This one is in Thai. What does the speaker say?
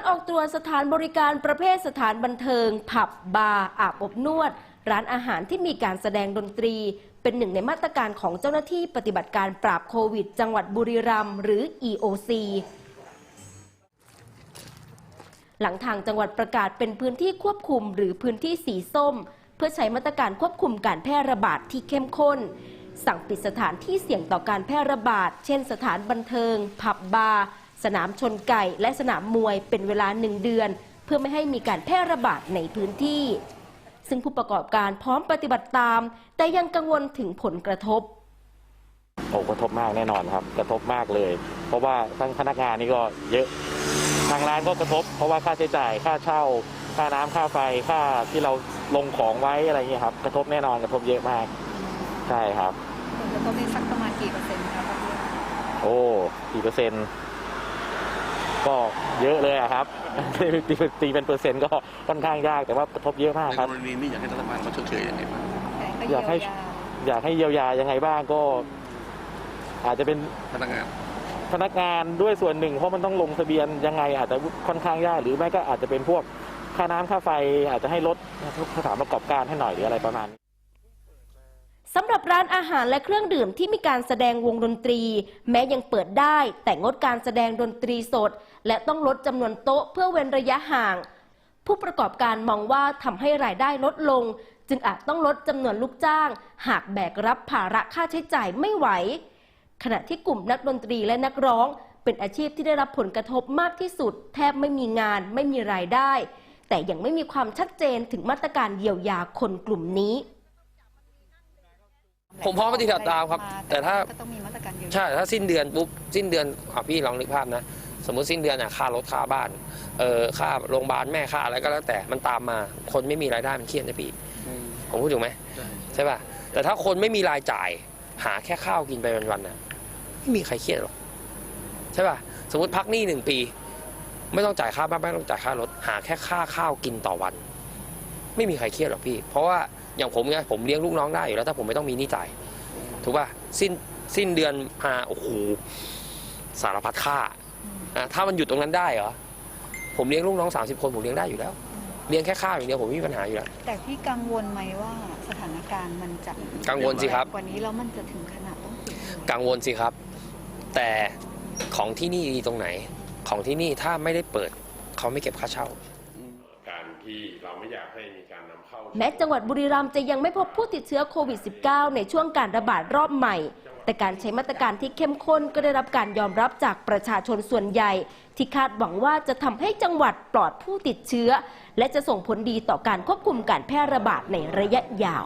การออกตรวจสถานบริการประเภทสถานบันเทิง ผับบาร์อาบอบนวด ร้านอาหารที่มีการแสดงดนตรี เป็นหนึ่งในมาตรการของเจ้าหน้าที่ปฏิบัติการปราบโควิด จังหวัดบุรีรัมย์หรือ EOC หลังทางจังหวัดประกาศเป็นพื้นที่ควบคุมหรือพื้นที่สีส้ม เพื่อใช้มาตรการควบคุมการแพร่ระบาดที่เข้มข้น สั่งปิดสถานที่เสี่ยงต่อการแพร่ระบาด เช่น สถานบันเทิง ผับบาร์ สนามชนไก่ และสนามมวยเป็นเวลาหนึ่งเดือน เพื่อไม่ให้มีการแพร่ระบาดในพื้นที่ ซึ่งผู้ประกอบการพร้อมปฏิบัติตาม แต่ยังกังวลถึงผลกระทบโอ้กระทบมากแน่นอนครับ กระทบมากเลย เพราะว่าทั้งพนักงานนี่ก็เยอะทางร้านก็กระทบ เพราะว่าค่าใช้จ่ายค่าเช่า ค่าน้ำค่าไฟค่าที่เราลงของไว้อะไรเงี้ยครับ กระทบแน่นอนกระทบเยอะมาก ใช่ครับผลกระทบนี้สักประมาณกี่เปอร์เซ็นต์คะพี่โอ้กี่เปอร์เซ็นต์ ก็เยอะเลยอะครับ ตีตีเป็นเปอร์เซ็นต์ก็ค่อนข้างยากแต่ว่ากระทบเยอะมากในครับกรณีนี้อยากให้รัฐบาลเขาชดเชยยังไงบ้างอยากให้ อยากให้เยียวยายังไงบ้างก็ อาจจะเป็นพนักงาน พนักงานด้วยส่วนหนึ่ง เพราะมันต้องลงทะเบียนยังไง อาจจะค่อนข้างยากหรือไม่ก็อาจจะเป็นพวกค่าน้ำค่าไฟ อาจจะให้ลดสถานประกอบการให้หน่อยหรืออะไรประมาณนี้ สำหรับร้านอาหารและเครื่องดื่มที่มีการแสดงวงดนตรี แม้ยังเปิดได้ แต่งดการแสดงดนตรีสด และต้องลดจำนวนโต๊ะเพื่อเว้นระยะห่าง ผู้ประกอบการมองว่าทำให้รายได้ลดลง จึงอาจต้องลดจำนวนลูกจ้าง หากแบกรับภาระค่าใช้จ่ายไม่ไหว ขณะที่กลุ่มนักดนตรีและนักร้อง เป็นอาชีพที่ได้รับผลกระทบมากที่สุด แทบไม่มีงาน ไม่มีรายได้ แต่ยังไม่มีความชัดเจนถึงมาตรการเยียวยาคนกลุ่มนี้ ผมพร้อมปฏิบัติตามครับ แต่ถ้าก็ต้องมีมาตรการเยียวยาใช่ถ้าสิ้นเดือนปุ๊บสิ้นเดือนอะพี่ลองนึกภาพนะ สมมุติสิ้นเดือนอะค่ารถค่าบ้านเอ่อค่าโรงพยาบาลแม่ค่าอะไรก็แล้วแต่มันตามมา คนไม่มีรายได้มันเครียดนะพี่ผมพูดถูกไหมใช่ใช่ป่ะแต่ถ้าคนไม่มีรายจ่าย หาแค่ข้าวกินไปวันๆน่ะไม่มีใครเครียดหรอกใช่ป่ะสมมติพักหนี้หนึ่งปี ไม่ต้องจ่ายค่าบ้านไม่ต้องจ่ายค่ารถ หาแค่ค่าข้าวกินต่อวัน ไม่มีใครเครียดหรอกพี่ เพราะว่าอย่างผมเนี่ยผมเลี้ยงลูกน้องได้อยู่แล้วถ้าผมไม่ต้องมีหนี้จ่ายถูกป่ะสิ้นสิ้นเดือนมาโอ้โหสารพัดค่าอะถ้ามันหยุดตรงนั้นได้เหรอผมเลี้ยงลูกน้อง 30 คนผมเลี้ยงได้อยู่แล้วเลี้ยงแค่ข้าวอย่างเดียวผมไม่มีปัญหาอยู่แล้วแต่พี่กังวลไหมว่าสถานการณ์มันจะกังวลสิครับกว่านี้แล้วมันจะถึงขนาดต้องปิดเลยกังวลสิครับ แต่ของที่นี่ดีตรงไหน ของที่นี่ถ้าไม่ได้เปิด เขาไม่เก็บค่าเช่า การที่เราไม่อยากให้มีการนำเข้า แม้จังหวัดบุรีรัมย์จะยังไม่พบผู้ติดเชื้อโควิด -19 ในช่วงการระบาดรอบใหม่ แต่การใช้มาตรการที่เข้มข้นก็ได้รับการยอมรับจากประชาชนส่วนใหญ่ ที่คาดหวังว่าจะทำให้จังหวัดปลอดผู้ติดเชื้อ และจะส่งผลดีต่อการควบคุมการแพร่ระบาดในระยะยาว